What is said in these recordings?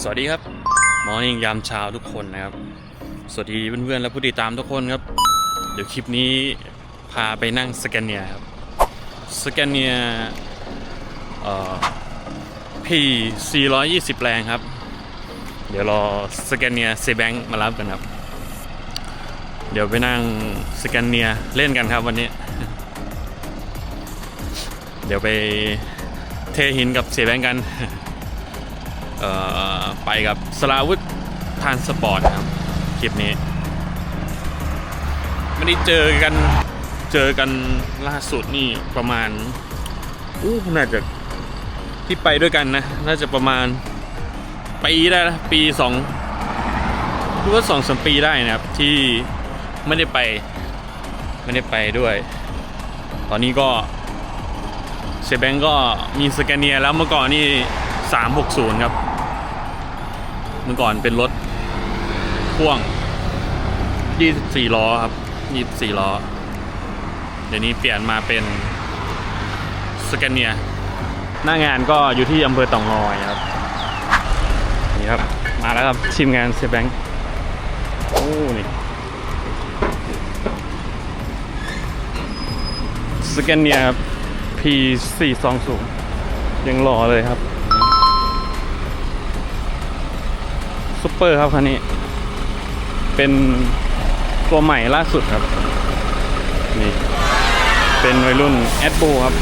สวัสดีครับมอร์นิ่งยามเช้าทุกคนนะครับ สวัสดีเพื่อนๆและผู้ติดตามทุกคนครับ เดี๋ยวคลิปนี้พาไปนั่งสแกนเนียครับสแกนเนียเอ่อพี420 แรงครับ เดี๋ยวรอสแกนเนียเซแบงมารับกันครับ เดี๋ยวไปนั่งสแกนเนียเล่นกันครับวันนี้ เดี๋ยวไปเทหินกับเซแบงกัน ไปกับสลาวุธทานสปอร์ตนะครับ คลิปนี้ไม่ได้เจอกันเจอกันล่าสุดนี่ประมาณอู้น่าจะที่ไปด้วยกันนะ น่าจะประมาณปีได้นะปีสองหรือว่าสองสามปีได้นะครับที่ไม่ได้ไปไม่ได้ไปด้วย ตอนนี้ก็เซแบงก็มีสแกนเนียแล้วเมื่อก่อนนี่360 ครับ เมื่อก่อนเป็นรถพ่วง 24 ล้อครับ 24 ล้อ เดี๋ยวนี้เปลี่ยนมาเป็นสแกนเนีย หน้างานก็อยู่ที่อำเภอต่องอยครับ นี่ครับ มาแล้วครับทีมงานเซแบงค์โอ้นี่สแกนเนียครับ P420 ยังหล่อเลยครับ ซุปเปอร์ครับคันนี้ เป็นตัวใหม่ล่าสุดครับนี่เป็นวัยรุ่นแอดโบครับ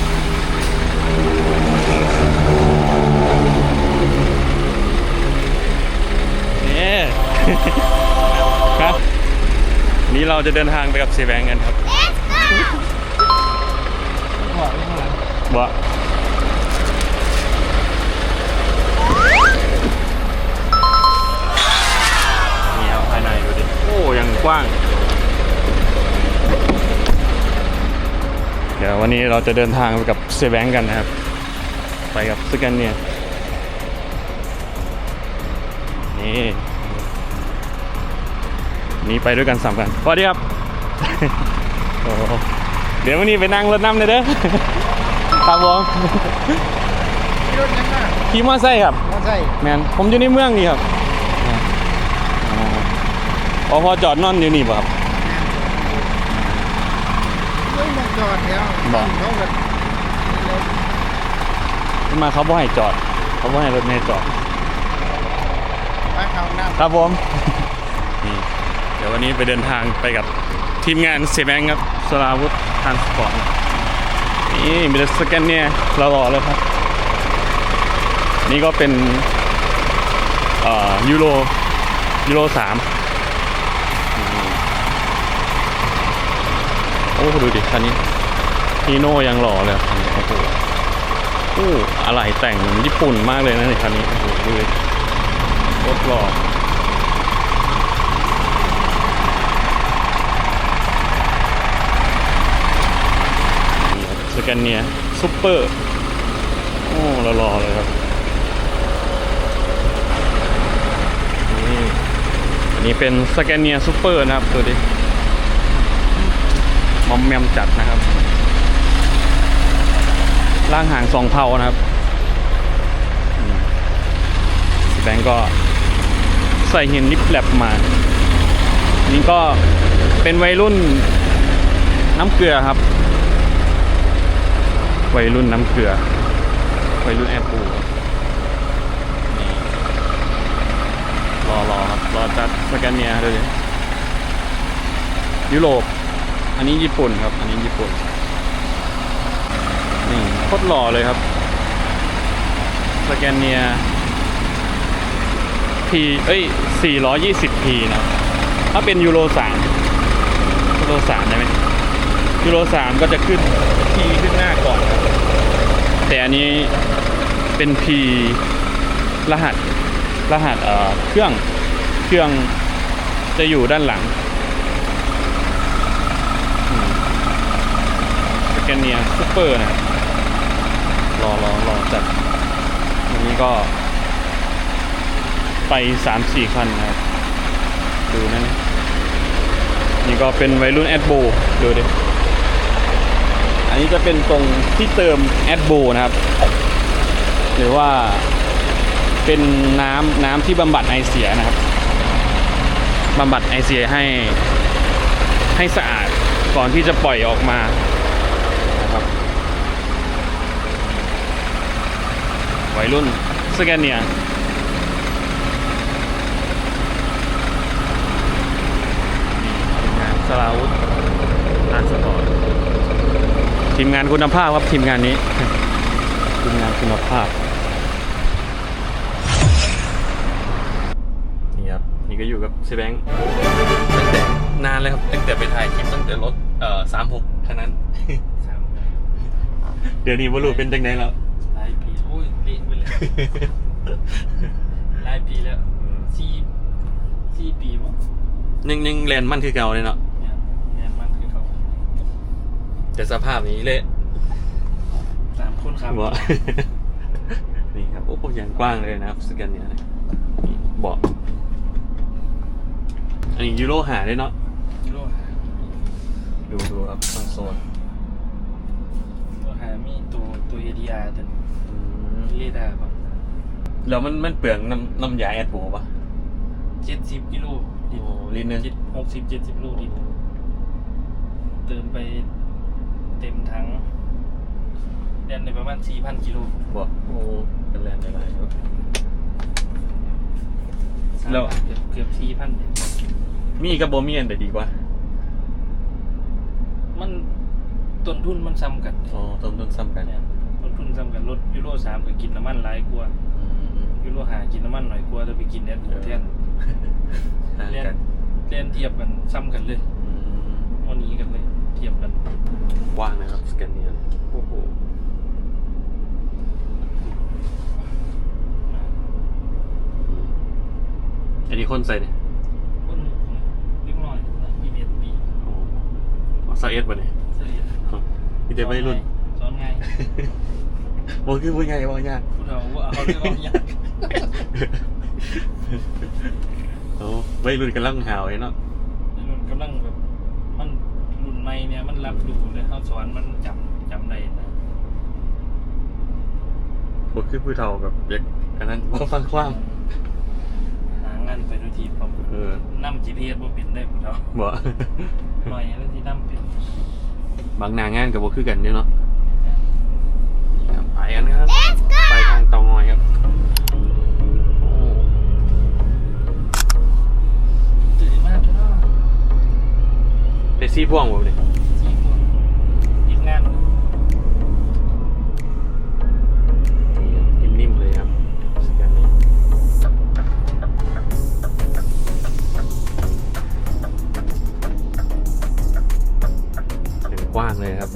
เนี่ยครับ นี้เราจะเดินทางไปกับเซแบงกันครับว่า อ้ยังกว้าง เดี๋ยววันนี้เราจะเดินทางไปกับเซแบงกันนะครับ ไปกับสแกนเนียนี่นี่ไปด้วยกันสามกันสวัสดีครับโอ้โหเดี๋ยววันนี้ไปนั่งรถน้ำเลยเด้อครับผมรถยังน่ะขี่มอไซค์ครับมอไซค์แมนผมอยู่ในเมืองนี่ครับ อ๋อพอจอดนอนอยู่นี่ป่ะครับไม่มองจอดแล้วบอกเขาแบบขึ้นมาเขาบ่ให้จอด เขาบ่ให้รถเมล์จอดไปเขาหน้าครับผมนี่เดี๋ยววันนี้ไปเดินทางไปกับทีมงานเซแบงครับสลาวุธทานสปอร์ตนี่มีแต่สแกนเนี่ยเรารอเลยครับ นี่ก็เป็นเอ่อยูโรยูโรสามโอ้ดูดิคันนี้ฮีโน่ยังหล่อเลยคันนี้โอ้โหโอ้อะไรแต่งญี่ปุ่นมากเลยนะในคันนี้โอ้โหดูดิรถหล่อสแกนเนียซุปเปอร์โอ้เรารอเลยครับนี่อันนี้เป็นสแกนเนียซุปเปอร์นะครับตัวดิ มอมแมมจัดนะครับ ล่างหางสองเผานะครับอืมแบงก์ก็ใส่หินนิปแลบมา นี่ก็เป็นวัยรุ่นน้ำเกลือครับ วัยรุ่นน้ำเกลือ วัยรุ่นแอปปูครับนี่รอรอครับ รอจัดสแกนเนียดูดิยุโรป อันนี้ญี่ปุ่นครับ อันนี้ญี่ปุ่น นี่โคตรหล่อเลยครับ สแกนเนีย P เอ้ย 420P นะครับ ถ้าเป็นยูโร3ยูโร3ได้ไหมยูโร3ก็จะขึ้น P ขึ้นหน้าก่อนครับแต่อันนี้เป็น P รหัส รหัสเครื่อง เครื่องจะอยู่ด้านหลังอืมสแกนเนียซูเปอร์นะครับรอรอรอจัดวันนี้ก็ ไปสามสี่คันนะครับ ดูนั่นนี่นี่ก็เป็นวัยรุ่นแอดโบดูดิอันนี้จะเป็นตรงที่เติมแอดโบนะครับ หรือว่าเป็นน้ำน้ำที่บำบัดไอเสียนะครับบำบัดไอเสียให้ให้สะอาดก่อนที่จะปล่อยออกมานะครับ วัยรุ่นสแกนเนียงานสลาวุธทานสปอร์ตทีมงานคุณภาพครับทีมงานนี้ ทีมงานคุณภาพ นี่ครับ นี่ก็อยู่กับเซแบงค์ตั้งแต่นานเลยครับตั้งแต่ไปถ่ายคลิปตั้งแต่รถเอ่อสามหกคันนั้น เดี๋ยวนี้วอลูเป็นจังไงแล้ว หลายปีแล้วสี่สี่ปีมั้งยังยังแลนด์มันคือเก่าเลยเนาะเนี่ยเรียนมันคือเขาแต่สภาพนี้เละสามคนครับ เบาะ นี่ครับ โอ้โหยังกว้างเลยนะครับสแกนเนี่ยนะนี่เบาะอันนี้ยูโรหาด้วยเนาะยูโรหาดูดูครับคอนโซลยูโรหามีตัวตัวเอดีอาร์ตัวอืมเรดาร์แบบ แล้วมันมันเปลืองน้ำน้ำยาแอดโบปะเจ็ดสิบกิโลโอ้ลิตรหนึงเจ็ดหกสิบเจ็ดสิบโลลิตรเติมไปเต็มทั้งเรียนในประมาณสี่พันกิโลบอกโอ้เป็นแรงหลายๆครับแล้ว เกือบเกือบสี่พันเนี่ยมีกับโบมีอันแต่ดีกว่า มันต้นทุนมันซ้ำกัน อ๋อต้นต้นซ้ำกันเนี่ยต้นทุนซ้ำกันรถยูโรสามก็กินน้ำมันหลายกว่าอืม ยูโรหากินน้ำมันหน่อยกว่าจะไปกินแอดโบแทนห่างเล่นกันเล่นเทียบกันซ้ำกันเลยอืมวันนี้กันเลยเทียบกันกว้างนะครับสแกนเนียโอ้โหอันนี้คนใส่เนี่ยคนเล็กน้อยนะยี่สิบเอ็ดปีโอ้โหซาเอสป่ะเนี่ยเสียมีแต่ไม่รุ่นสอนไงโอ้คือพูดไงว่ายาก ผู้เฒ่าว่าเอาเรื่องเอาอย่าง โอ้ไม่รุ่นกันลังหาวไอ้เนาะมันกำลังแบบมันรุ่นใหม่เนี่ยมันรับรู้เลยเขาสอนมันจำจำได้นะผมคือผู้เฒ่าแบบเด็กอันนั้นว่าฟังความหางานไปด้วยทีผมเออนั่ม GPS บ่เป็นได้ผู้เฒ่าบ่หน่อยแล้วที่นั่มเป็นบางหนางานกับบ่คือกันเนี่ยเนาะนี่ครับไปกันครับไป พ่วงบ่เนี่ยสี่คนยิบงานนิ่มๆเลยครับสแกนนี้เป็นกว้างเลยครับ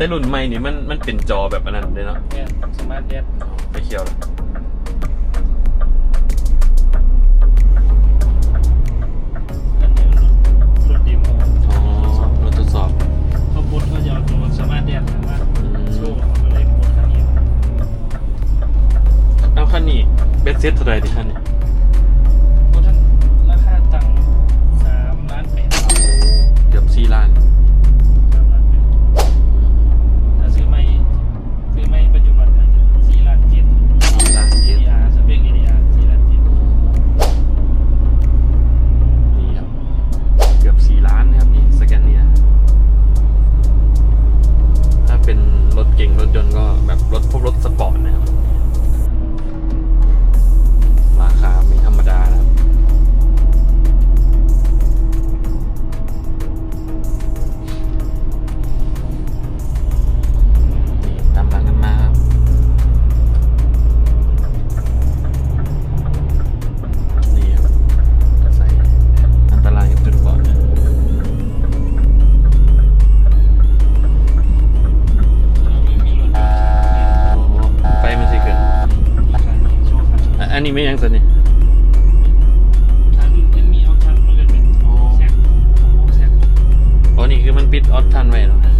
แต่รุ่นใหม่นี่มันมันเป็นจอแบบอันนั้นเลยเนาะเนี่ยสมาร์ทเดสไปเคียวเลยอันนี้รถดีโมอ๋อรถทดสอบ เขาพูดเขาจะเอาตัวสมาร์ทเดสสามารถอืมโชว์เขาเล่นหมดคันนี้เอาคันนี้เบสเซ็ตเท่าไหร่ดิคันนี้ ดออดทันไว้เนาะ